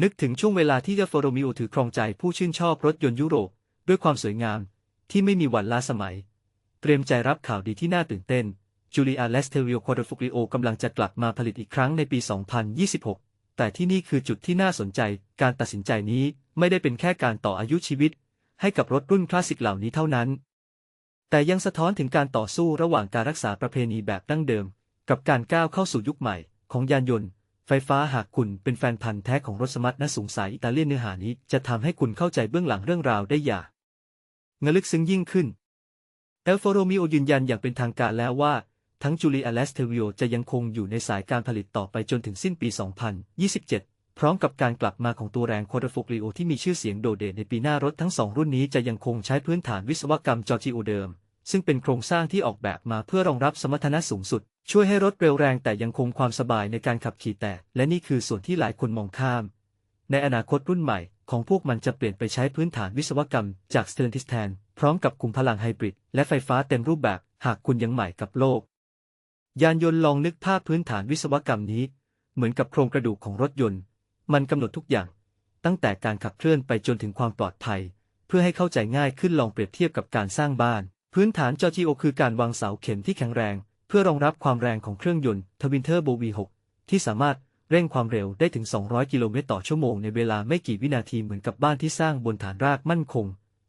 นึกถึงช่วงเวลาที่อัลฟโรมิโอถือครองใจผู้ชื่นชอบรถยนต์ยุโรป ด้วยความสวยงาม ที่ไม่มีวันล้าสมัย เตรียมใจรับข่าวดีที่น่าตื่นเต้น จูเลียเลสเทวิโอควอดฟุกริโอกำลังจะกลับมาผลิตอีกครั้งในปี 2026 แต่ที่นี่คือจุดที่น่าสนใจ การตัดสินใจนี้ไม่ได้เป็นแค่การต่ออายุชีวิต ให้กับรถรุ่นคลาสสิกเหล่านี้เท่านั้น แต่ยังสะท้อนถึงการต่อสู้ระหว่างการรักษาประเพณีแบบดั้งเดิม กับการก้าวเข้าสู่ยุคใหม่ของยานยนต์ ไฟฟ้าหากคุณเป็นแฟนพันธ์แท้ของรถสมรรถนะสูงสายอิตาเลียนเนื้อหานี้จะทำให้คุณเข้าใจเบื้องหลังเรื่องราวได้อย่างงลึกซึ้งยิ่งขึ้น เอลฟโรมิโอยืนยันอย่างเป็นทางการแล้วว่า ทั้งจูเลียเลสเทวิโอจะยังคงอยู่ในสายการผลิตต่อไปจนถึงสิ้นปี 2027 พร้อมกับการกลับมาของตัวแรงโคดฟุกริโอที่มีชื่อเสียงโดดเด่นในปีหน้ารถทั้งสองรุ่นนี้จะยังคงใช้พื้นฐานวิศวกรรมจอร์จิโอเดิม ซึ่งเป็นโครงสร้างที่ออกแบบมาเพื่อรองรับสมรรถนะสูงสุด ช่วยให้รถเร็วแรงแต่ยังคงความสบายในการขับขี่แต่ และนี่คือส่วนที่หลายคนมองข้าม ในอนาคตรุ่นใหม่ของพวกมันจะเปลี่ยนไปใช้พื้นฐานวิศวกรรมจากสเตอร์ทิสแทนพร้อมกับคุมพลังไฮบริดและไฟฟ้าเต็มรูปแบบหากคุณยังใหม่กับโลก ยานยนต์ลองนึกภาพพื้นฐานวิศวกรรมนี้ เหมือนกับโครงกระดูกของรถยนต์ มันกำหนดทุกอย่าง ตั้งแต่การขับเคลื่อนไปจนถึงความปลอดภัย เพื่อให้เข้าใจง่ายขึ้นลองเปรียบเทียบกับการสร้างบ้าน พื้นฐานจอจิโอคือการวางเสาเข็มที่แข็งแรง พื่อรองรับความแรงของเครื่องยนต์ทวินเทอร์โบ V6 ที่สามารถเร่งความเร็วได้ถึง 200 กิโลเมตรต่อชั่วโมงในเวลาไม่กี่วินาทีเหมือนกับบ้านที่สร้างบนฐานรากมั่นคง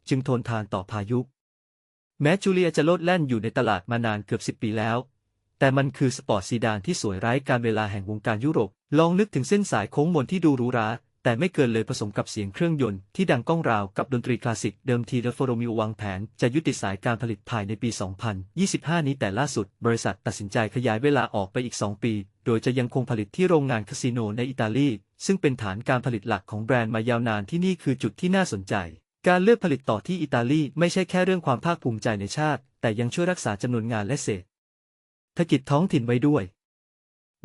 จึงทนทานต่อพายุ แม้จูเลียจะโลดแล่นอยู่ในตลาดมานานเกือบ 10 ปีแล้ว แต่มันคือสปอร์ตซีดานที่สวยไร้การเวลาแห่งวงการยุโรป ลองนึกถึงเส้นสายโค้งมนที่ดูหรูหรา แต่ไม่เกินเลยผสมกับเสียงเครื่องยนต์ที่ดังก้องราวกับดนตรีคลาสสิก เดิมทีเดฟโรมิโอวางแผนจะยุติสายการผลิตภายในปี 2025 นี้แต่ล่าสุด บริษัทตัดสินใจขยายเวลาออกไปอีก 2 ปี โดยจะยังคงผลิตที่โรงงานคาสิโนในอิตาลี ซึ่งเป็นฐานการผลิตหลักของแบรนด์มายาวนานที่นี่คือจุดที่น่าสนใจ การเลือกผลิตต่อที่อิตาลีไม่ใช่แค่เรื่องความภาคภูมิใจในชาติ แต่ยังช่วยรักษาจำนวนงานและเศรษฐกิจท้องถิ่นไว้ด้วย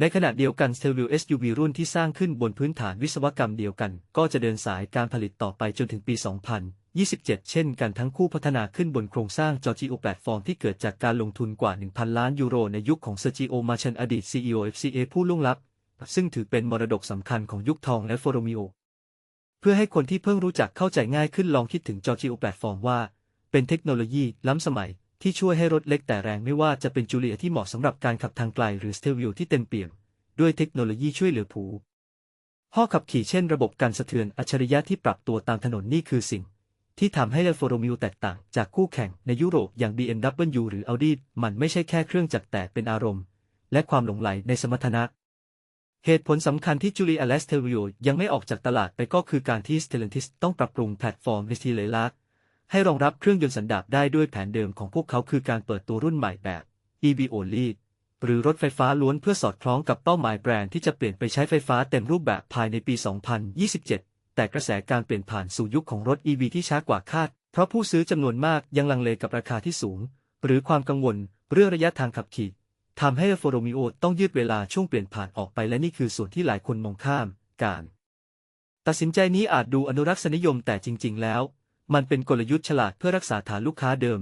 ในขณะเดียวกัน s t e l v i o SUV รุ่นที่สร้างขึ้นบนพื้นฐานวิศวกรรมเดียวกัน ก็จะเดินสายการผลิตต่อไปจนถึงปี 2027 เช่นกันทั้งคู่พัฒนาขึ้นบนโครงสร้าง Giorgio แพลตฟอร์มที่เกิดจากการลงทุนกว่า 1,000 ล้านยูโรในยุคของ Sergio Marchionne อดีต CEO FCA ผู้ล่วงลับ ซึ่งถือเป็นมรดกสำคัญของยุคทองและโฟโรมิโอเพื่อให้คนที่เพิ่งรู้จักเข้าใจง่ายขึ้นลองคิดถึง Giorgio แพลตฟอร์มว่า เป็นเทคโนโลยีล้ำสมัย ที่ช่วยให้รถเล็กแต่แรงไม่ว่าจะเป็นจูเลียที่เหมาะสำหรับการขับทางไกลหรือสเตลวิโอที่เต็มเปี่ยม ด้วยเทคโนโลยีช่วยเหลือผูห้อขับขี่เช่นระบบการสะเทือนอัจฉริยะที่ปรับตัวตามถนนนี่คือสิ่ง ที่ทำให้เลฟโรมิโอแตกต่างจากคู่แข่งในยุโรปอย่าง BMW หรือ Audi มันไม่ใช่แค่เครื่องจักรแต่เป็นอารมณ์ และความหลงไหลในสมรรถนะเหตุผลสำคัญที่จูเลียเลสเทวิโอยังไม่ออกจากตลาดไปก็คือการที่ Stellantis ต้องปรับปรุงแพลตฟอร์มวิธีเลลัก ให้รองรับเครื่องยนต์สันดาปได้ด้วยแผนเดิมของพวกเขาคือการเปิดตัวรุ่นใหม่แบบ EV only หรือรถไฟฟ้าล้วนเพื่อสอดคล้องกับเป้าหมายแบรนด์ที่จะเปลี่ยนไปใช้ไฟฟ้าเต็มรูปแบบภายในปี 2027 แต่กระแสการเปลี่ยนผ่านสู่ยุคของรถ EV ที่ช้ากว่าคาด เพราะผู้ซื้อจำนวนมากยังลังเลกับราคาที่สูง หรือความกังวลเรื่องระยะทางขับขี่ทำให้โฟโรมิโอต้องยืดเวลาช่วงเปลี่ยนผ่านออกไปและนี่คือส่วนที่หลายคนมองข้าม การ ตัดสินใจนี้อาจดูอนุรักษนิยมแต่จริง ๆ แล้ว มันเป็นกลยุทธ์ฉลาดเพื่อรักษาฐานลูกค้าเดิม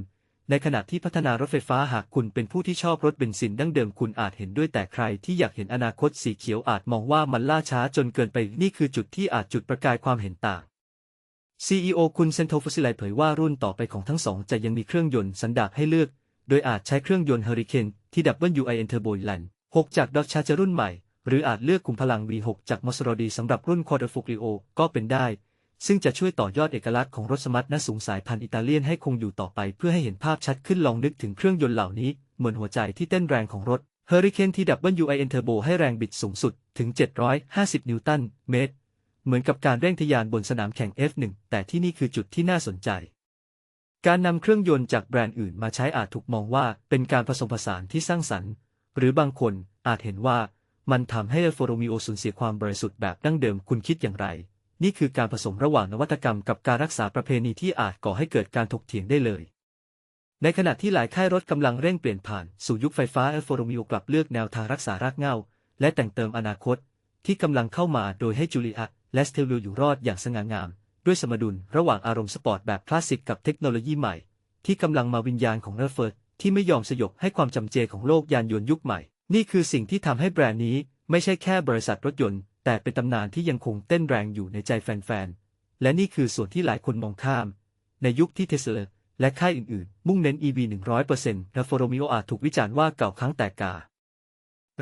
ในขณะที่พัฒนารถไฟฟ้าหากคุณเป็นผู้ที่ชอบรถเบนซินดั้งเดิมคุณอาจเห็นด้วยแต่ใครที่อยากเห็นอนาคตสีเขียวอาจมองว่ามันล่าช้าจนเกินไปนี่คือจุดที่อาจจุดประกายความเห็นต่าง CEO คุณเซนโทฟุซิไลเผยว่ารุ่นต่อไปของทั้งสองจะยังมีเครื่องยนต์สันดาปให้เลือก โดยอาจใช้เครื่องยนต์เฮอริเคนที่ WIN Turbo Land 6จาก Dodge Charger รุ่นใหม่ หรืออาจเลือกคุมพลัง V6 จากมอสโรดีสำหรับรุ่น q u a d r i f o g l i o ก็เป็นได้ ซึ่งจะช่วยต่อยอดเอกลักษณ์ของรถสมรรถนะสูงสายพันธุ์อิตาเลียนให้คงอยู่ต่อไปเพื่อให้เห็นภาพชัดขึ้นลองนึกถึงเครื่องยนต์เหล่านี้ เหมือนหัวใจที่เต้นแรงของรถ Hurricane TWIN Turbo ให้แรงบิดสูงสุดถึง 750 นิวตันเมตร เหมือนกับการเร่งทะยานบนสนามแข่ง F1 แต่ที่นี่คือจุดที่น่าสนใจ การนำเครื่องยนต์จากแบรนด์อื่นมาใช้อาจถูกมองว่าเป็นการผสมผสานที่สร้างสรรค์ หรือบางคนอาจเห็นว่ามันทำให้อัลฟโรมิโอสูญเสียความบริสุทธิ์แบบดั้งเดิมคุณคิดอย่างไร นี่คือการผสมระหว่างนวัตกรรมกับการรักษาประเพณีที่อาจก่อให้เกิดการถกเถียงได้เลย ในขณะที่หลายค่ายรถกำลังเร่งเปลี่ยนผ่านสู่ยุคไฟฟ้าเอัลฟรมิโอกลับเลือกแนวทางรักษารากเหง้า และแต่งเติมอนาคต ที่กำลังเข้ามาโดยให้จูเลียและสเตลวิลอยู่รอดอย่างสง่างาม ด้วยสมดุลระหว่างอารมณ์สปอร์ตแบบคลาสสิกกับเทคโนโลยีใหม่ ที่กำลังมาวิญญาณของเรเฟิร์ดที่ไม่ยอมสยบให้ความจำเจของโลกยานยนต์ยุคใหม่ นี่คือสิ่งที่ทำให้แบรนด์นี้ไม่ใช่แค่บริษัทรถยนต์ แต่เป็นตำนานที่ยังคงเต้นแรงอยู่ในใจแฟนๆ และนี่คือส่วนที่หลายคนมองข้าม ในยุคที่เทสลาและค่ายอื่นๆ มุ่งเน้น EV 100%และฟอร์โรมิโออาจถูกวิจารณ์ว่าเก่าครั้งแต่กา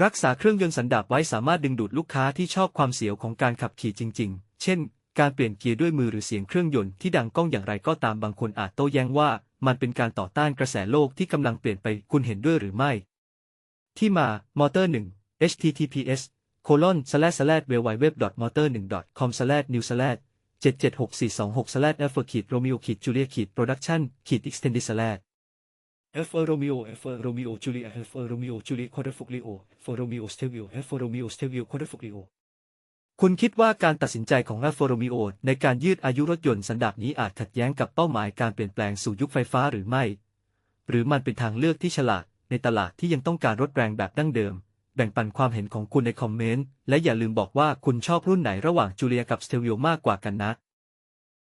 รักษาเครื่องยนต์สันดาปไว้สามารถดึงดูดลูกค้าที่ชอบความเสียวของการขับขี่จริง ๆ เช่น การเปลี่ยนเกียร์ด้วยมือหรือเสียงเครื่องยนต์ที่ดังก้องอย่างไรก็ตามบางคนอาจโต้แย้งว่า มันเป็นการต่อต้านกระแสโลกที่กำลังเปลี่ยนไปคุณเห็นด้วยหรือไม่ ที่มา มอเตอร์ 1 https colon slash slash w w w motor 1 com slash new slash 776426 slash alpha ขีด romeo ขีด julia ขีด production ขีด extended slash Alfa Romeo Alfa Romeo Julia Alfa Romeo Julia Quadrifoglio Alfa Romeo stevio Alfa Romeo stevio Quadrifoglio คุณคิดว่าการตัดสินใจของ Alfa Romeo ในการยืดอายุรถยนต์สันดาปนี้อาจขัดแย้งกับเป้าหมายการเปลี่ยนแปลงสู่ยุคไฟฟ้าหรือไม่ หรือมันเป็นทางเลือกที่ฉลาดในตลาดที่ยังต้องการรถแรงแบบดั้งเดิม แบ่งปันความเห็นของคุณในคอมเมนต์ และอย่าลืมบอกว่าคุณชอบรุ่นไหนระหว่างจูเลียกับสเตลวิโอมากกว่ากันนะ